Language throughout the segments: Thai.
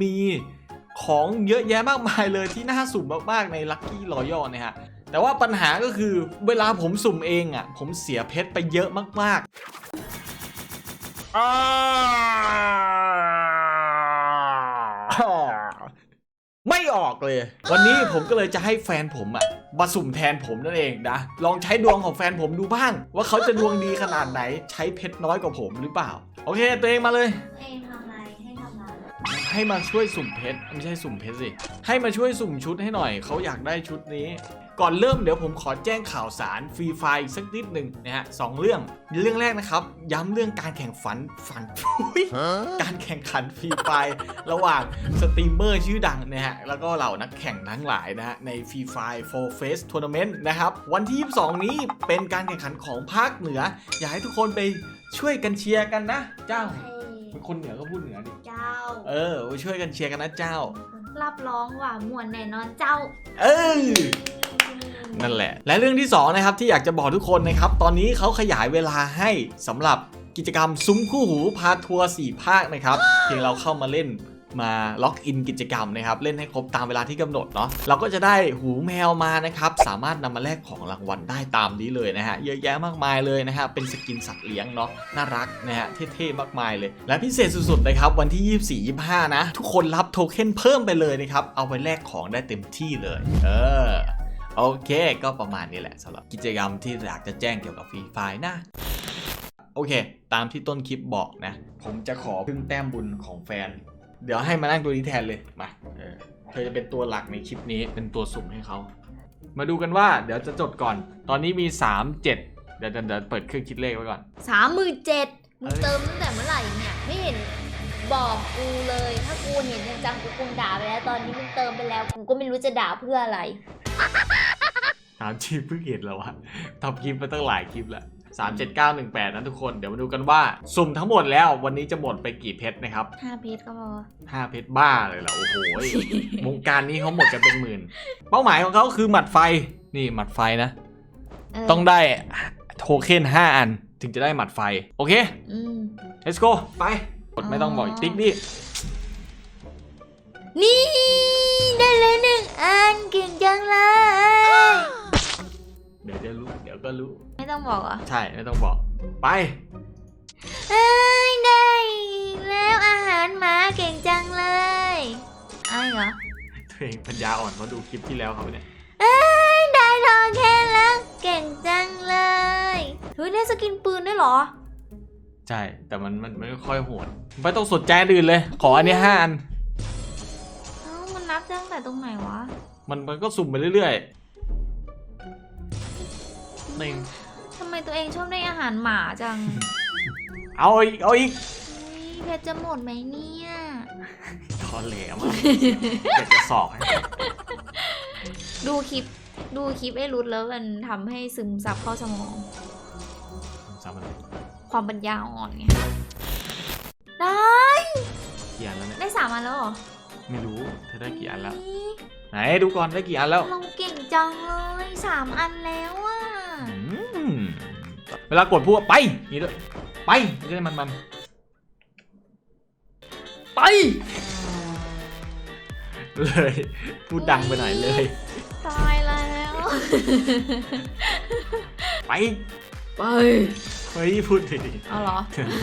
มีของเยอะแยะมากมายเลยที่น่าสุ่มมากๆใน Lucky Royale นะฮะแต่ว่าปัญหาก็คือเวลาผมสุ่มเองอะ ผมเสียเพชรไปเยอะมากๆอ้าวไม่ออกเลย วันนี้ผมก็เลยจะให้แฟนผมอะมาสุ่มแทนผมนั่นเองนะ ลองใช้ดวงของแฟนผมดูบ้าง ว่าเขาจะดวงดีขนาดไหน ใช้เพชรน้อยกว่าผมหรือเปล่า โอเค ตัวเองมาเลย เองทำ ให้มาช่วยสุ่มเพชรไม่ใช่สุ่มเพชรสิ ให้มาช่วยสุ่มชุดให้หน่อย เขาอยากได้ชุดนี้ ก่อนเริ่มเดี๋ยวผมขอแจ้งข่าวสารฟรีไฟล์อีกสักนิดหนึ่งนะฮะสองเรื่องเรื่องแรกนะครับ ย้ำเรื่องการแข่งฝันฝันอุ๊ยการแข่งขันฟรีไฟล์ระหว่างสตรีมเมอร์ชื่อดังนะฮะแล้วก็เหล่านักแข่งทั้งหลายนะฮะในฟรีไฟล์4 Face Tournament นะครับวันที่ 22 นี้เป็นการแข่งขันของภาคเหนือ อยากให้ทุกคนไปช่วยกันเชียร์กันนะเจ้า เป็นคนเหนือก็พูดเหนือดิเจ้า เออไปช่วยกันเชียร์กันนะเจ้า รับร้องว่าม่วนแน่นอนเจ้า เออนั่นแหละ และเรื่องที่2นะครับที่อยากจะบอกทุกคนนะครับ ตอนนี้เขาขยายเวลาให้สำหรับกิจกรรมซุ้มคู่หูพาทัวร์4ภาคนะครับเพียงเราเข้ามาเล่น มาล็อกอินกิจกรรมนะครับ เล่นให้ครบตามเวลาที่กำหนดเนาะเราก็จะได้หูแมวมานะครับ สามารถนำมาแลกของรางวัลได้ตามนี้เลยนะฮะเยอะแยะมากมายเลยนะฮะเป็นสกินสัตว์เลี้ยงเนาะน่ารักนะฮะเท่ๆมากมายเลย และพิเศษสุดๆนะครับวันที่ 24 25 นะ ทุกคนรับโทเค็นเพิ่มไปเลยนะครับเอาไปแลกของได้เต็มที่เลย เออโอเค ก็ประมาณนี้แหละสำหรับกิจกรรมที่อยากจะแจ้งเกี่ยวกับฟรีไฟนะ โอเค ตามที่ต้นคลิปบอกนะ ผมจะขอพึ่งแต้มบุญของแฟน เดี๋ยวให้มานั่งตัวนี้แทนเลยมาเออเธอจะเป็นตัวหลักในคลิปนี้เป็นตัวสุ่มให้เขา มาดูกันว่าเดี๋ยวจะจดก่อน ตอนนี้มี 3 7 เดี๋ยวเดี๋ยวเดี๋ยวเปิดเครื่องคิดเลขไว้ก่อน สามหมื่นเจ็ดมึงเอ้ยเติมตั้งแต่เมื่อไหร่เนี่ยไม่เห็นบอกกูเลย ถ้ากูเห็นจังๆกูคงด่าไปแล้วตอนนี้มึงเติมไปแล้วกูก็ไม่รู้จะด่าเพื่ออะไร ถามชีพเพิ่งเห็นแล้ววะทำคลิปไปตั้งหลายคลิปแล้ว สามเจ็ดเก้าหนึ่งแปดนะทุกคน เดี๋ยวมาดูกันว่า สุ่มทั้งหมดแล้ววันนี้จะหมดไปกี่เพชรนะครับ ห้าเพชรก็พอห้าเพชรบ้าเลยเหรอโอ้โห วงการนี้เขาหมดกันเป็นหมื่น เป้าหมายของเขาคือหมัดไฟ นี่หมัดไฟนะเออต้องได้โทเค็น5 อันถึงจะได้หมัดไฟ โอเค อืม let's go ไปกดไม่ต้องบอกอีกติ๊กดิ นี่ ได้เลยหนึ่งอันเก่งจังเลย เดี๋ยวจะรู้ เดี๋ยวก็รู้ไม่ ต้องบอกเหรอะใช่ไม่ต้องบอก ไป เอ้ยได้อีกแล้วอาหารหมาเก่งจังเลยไอ้เหรอตัวเองปัญญาอ่อนเพราะดูคลิปที่แล้วเขาเนี่ยเอ้ยได้ทองแค่แล้วเก่งจังเลยเฮ้ยได้สกินปืนด้วยเหรอ ใช่ แต่มันมันมันไม่ค่อยโหดไม่ต้องสนใจอันอื่นเลย ขออันนี้ห้าอันเอ้ามันนับตั้งแต่ตรงไหนวะมันมันก็สุ่มไปเรื่อยๆหนึ่งทำไม ตัวเองชอบได้อาหารหมาจังเอาอีกเอาอีกเฮ้ยเพชรจะหมดไหมเนี่ย ทอแหลมากเดี๋ยวจะสอกให้ดูคลิปดูคลิปไอ้รุดแล้วมันทำให้ซึมซับเข้าสมองจำมันความปัญญาอ่อนไงได้กี่อันแล้วเนี่ยได้สามอันแล้วเหรอไม่รู้เธอได้กี่อันแล้วนี่ไหนดูก่อนได้กี่อันแล้วเราเก่งจังเลยสามอันแล้วอะ อืม เวลากดพูดว่าไปนี่ด้วยไปจะได้มันมันไปเลยพูดดังไปหน่อยเลย ตายแล้ว ไปไปเฮ้ยพูดดีเอาเหรอ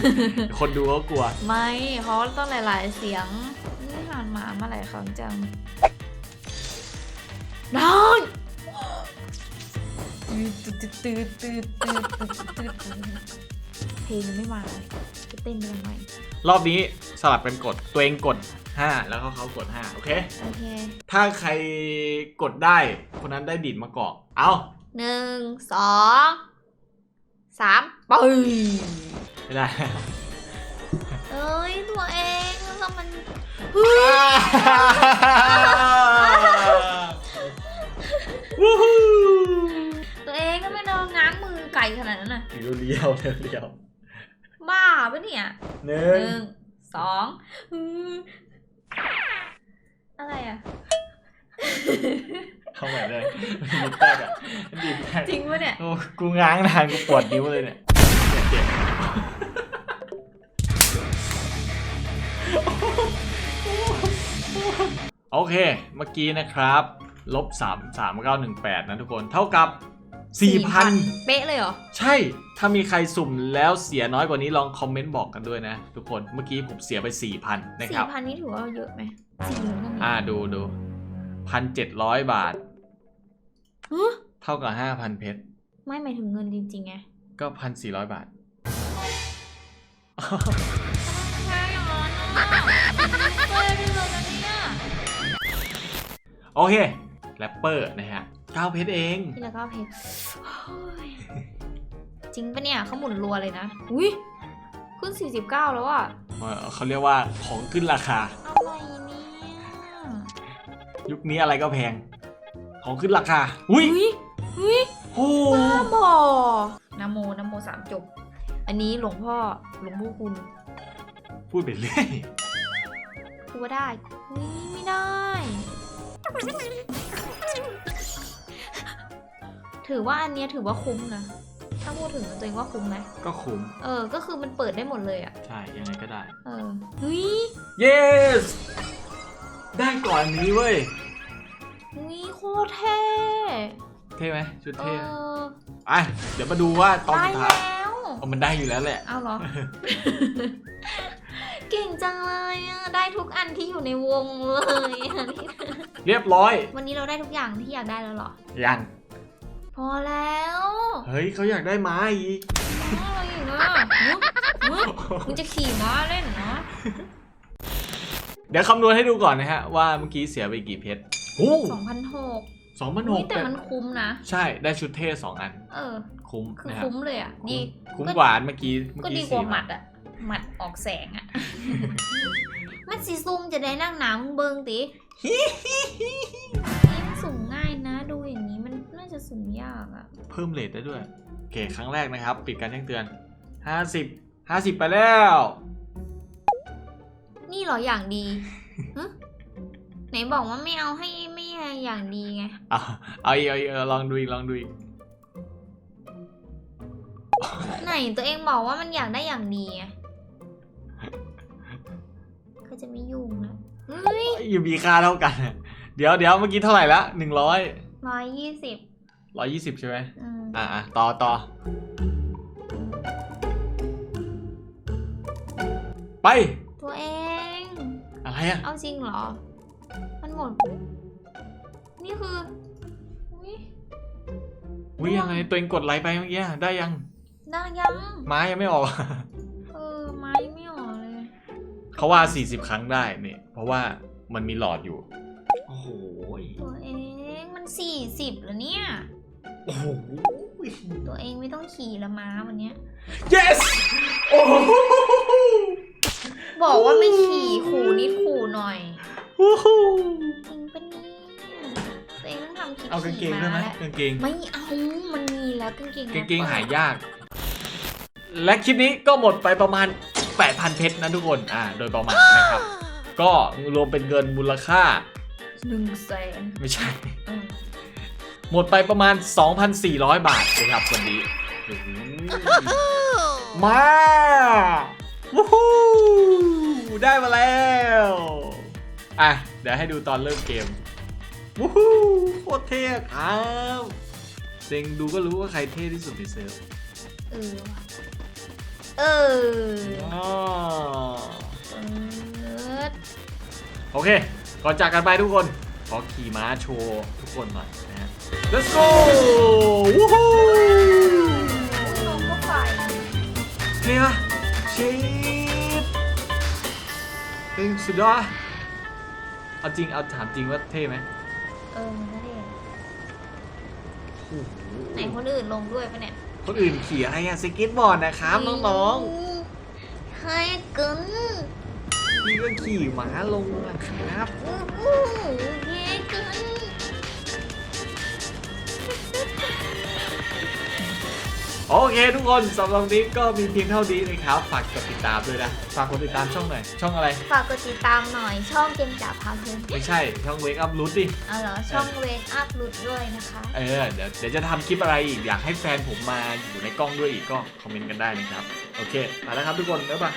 ๆคนดูเขากลัว ไม่เพราะต้องหลาย ๆ เสียงนี่ผ่านมามาหลายครั้งจังได้ ตืดตืดตืดตืดตืดตืดตืดเพลงยังไม่มาเลยจะเต้นไปทำไมรอบนี้สลับเป็นกดตัวเองกด 5 แล้วเขาเขากด 5 โอเค โอเคถ้าใครกดได้ คนนั้นได้ดีดมาเกาะเอาหนึ่งสองสามปึ้งไม่ได้ เอ้ย ตัวเองแล้วมันวู้ฮู้ตัว ขนาดนั้นน่ะเรียวเรียวเรียวเรียวบ้าปะเนี่ยหนึ่หงนึ่งสองอืมอะไรอะ เข้าใหม่เลยดีดแตกอะดีดแตกจริงปะเนี่ย โอ้กูง้างนานกูปวดนิ้วเลยเนี่ยเจ็บๆโอเค เมื่อกี้นะครับ ลบ3 3 9 1 8 นะทุกคน เท่ากับ 4,000 เป๊ะเลยเหรอ ใช่ ถ้ามีใครสุ่มแล้วเสียน้อยกว่านี้ลองคอมเมนต์บอกกันด้วยนะ ทุกคน เมื่อกี้ผมเสียไป 4,000 นะคสี่รับพันนี่ถือว่าเยอะไหมสี่หมื่นก็มีอ่าดูดูพันเจ็ดร้อยบาท ฮะเท่ากับห้าพันเพชร ไม่หมายถึงเงินจริงๆไงก็พันสี่ร้อยบาท ใช่อย่างนั้นอะเฮ้ยได้เลยนะเนี่ยโอเค แรปเปอร์นะฮะ เก้าเพชรเอง ทีละเก้าเพชรโอ้ยจริงปะเนี่ยเขาหมุนรัวเลยนะ อุ้ยขึ้น 49 แล้วอะเอ่อเขาเรียกว่าของขึ้นราคา อะไรเนี่ยยุคนี้อะไรก็แพง ของขึ้นราคา อุ้ยอุ้ยอุ้ยโอ้บ้าบอนะโมนะโมสามจบ อันนี้หลวงพ่อหลวงพ่อคุณพูดไปเรื่อยพูดว่าได้อุ้ยไม่ได้ ถือว่าอันเนี้ยถือว่าคุ้มนะ ถ้าพูดถึงตัวเองว่าคุ้มไหมก็คุ้ม เออ ก็คือมันเปิดได้หมดเลยอะใช่ ยังไงก็ได้ เออเฮ้ย yes ได้ก่อนนี้เว้ยเฮ้ยโคตรเท่เท่ไหมชุดเอเท่ออะเดี๋ยวมาดูว่าตอนได้สุดท้ายแล้ว เอามันได้อยู่แล้วแหละ เอาเหรอ เก่งจังเลยอะได้ทุกอันที่อยู่ในวงเลยอันนี้เรียบร้อย วันนี้เราได้ทุกอย่างที่อยากได้แล้วเหรอ ยัง พอแล้วเฮ้ยเขาอยากได้ม้าอีกอะไรอีกอะหึหึมึงจะขี่ม้าเล่นเหรอเดี๋ยวคำนวณให้ดูก่อนนะฮะ ว่าเมื่อกี้เสียไปกี่เพชรโอ้สองพันหกสองพันหนี่กแต่มันคุ้มนะ ใช่ได้ชุดเท่สองอัน เออ คุ้มคือนะฮะคุ้มเลยอะดีคุ้มก็กว่าอันเมื่อกี้เมื่อก็กี้ดีกว่าสี่หมัดอะหมัดออกแสงอะมันสีซุ่มจะได้นั่งหนามึงเบิงติ จะสุ่มยากอะเพิ่มเลทได้ด้วยโอเคครั้งแรกนะครับ ปิดการแจ้งเตือนห้าสิบห้าสิบไปแล้ว นี่เหรออย่างดีฮะไหนบอกว่าไม่เอาให้ไม่อย่างดีไง เอาเอาอีกเอาอีกเอาลองดูอีกลองดูอีกไหนตัวเองบอกว่ามันอยากได้อย่างดีไงก็จะไม่ยุ่งนะเฮ้ยอยู่มีค่าเท่ากัน เดี๋ยวเดี๋ยวเมื่อกี้เท่าไหร่ละหนึ่งร้อย ร้อยยี่สิบ ร้อยยี่สิบใช่ไหมอืมอะอะต่อต่อไป ตัวเอง อะไรอะ เอาจริงเหรอ มันหมด นี่คืออุ๊ยวิยังไงตัวเองกดไลค์ไปเมื่อกี้ได้ยังได้ยัง ไม้ยังไม่ออก เออ ไม้ไม่ออกเลย เขาว่า 40 ครั้งได้เนี่ยเพราะว่ามันมีหลอดอยู่ โอ้โหตัวเอง มันสี่สิบแล้วเนี่ย โอ้โห ตัวเองไม่ต้องขี่ละม้าวันเนี้ย yes โอ้โหบอกว่าไม่ขี่ขู่นิดขู่หน่อยโอ้โหจริงปะเนี่ยตัวเองต้องทำคลิปเอากางเกขี่งได้ม้าไหมแล้วกางเกง ไม่เอามันมีแล้วกางเกงกางเกงแรปปอร์หายาก และคลิปนี้ก็หมดไปประมาณ 8,000 เพชรนะทุกคน อ่า โดยประมาณนะครับ ก็รวมเป็นเงินมูลค่าหนึ่งแสนไม่ใช่อืม หมดไปประมาณ 2,400 บาทนะครับวันนี้โอ้โหมาวู้ฮู้ได้มาแล้ว อะ เดี๋ยวให้ดูตอนเริ่มเกมวู้ฮู้โคตรเท่ครับเซ็งดูก็รู้ว่าใครเท่ที่สุดในเซิร์ฟเออว่ะเอออ๋อเปิดโอเค ก่อนจากกันไปทุกคน ขอขี่ม้าโชว์ทุกคนหน่อยนะฮะ let's go วู้ฮู้ลงก็ไฟเท่ปะชีดเฮ้ยสุดยอดเอาจริงเอาถามจริงว่าเท่ไหมเออมันก็เท่โอ้โหไหนคนอื่นลงด้วยปะเนี่ยคนอื่นขี่อะไรอะสเก็ตบอร์ดนะครับน้องๆให้กึนๆพี่ก็ขี่ม้าลงนะครับอู้หูให้กึน โอเคทุกคนสำหรับวันนี้ก็มีเพียงเท่านี้นะครับ ฝากกดติดตามด้วยนะ ฝากกดติดตามช่องหน่อย ช่องอะไร ฝากกดติดตามหน่อยช่องเกมจ่าพาเพลินไม่ใช่ ช่องเวกอัพรูทดิ เอาเหรอช่องเวกอัพลุดด้วยนะคะ เออ เดี๋ยวเดี๋ยวจะทำคลิปอะไรอีก อยากให้แฟนผมมาอยู่ในกล้องด้วยอีกก็คอมเมนต์กันได้นะครับ โอเคไปแล้วครับทุกคน บ๊ายบาย